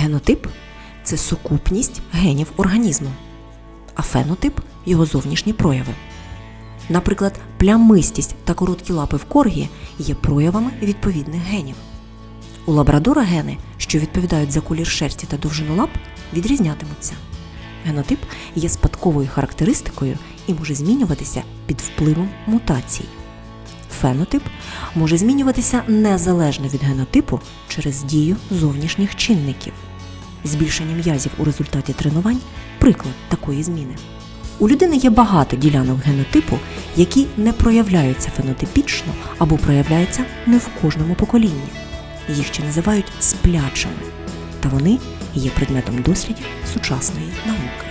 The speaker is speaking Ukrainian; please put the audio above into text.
Генотип це сукупність генів організму, а фенотип його зовнішні прояви. Наприклад, плямистість та короткі лапи в коргі є проявами відповідних генів. У лабрадора гени, що відповідають за колір шерсті та довжину лап, відрізнятимуться. Генотип є спадковою характеристикою і може змінюватися під впливом мутацій. Фенотип може змінюватися незалежно від генотипу через дію зовнішніх чинників. Збільшення м'язів у результаті тренувань приклад такої зміни. У людини є багато ділянок генотипу, які не проявляються фенотипічно або проявляються не в кожному поколінні. Їх ще називають сплячими, та вони є предметом дослідів сучасної науки.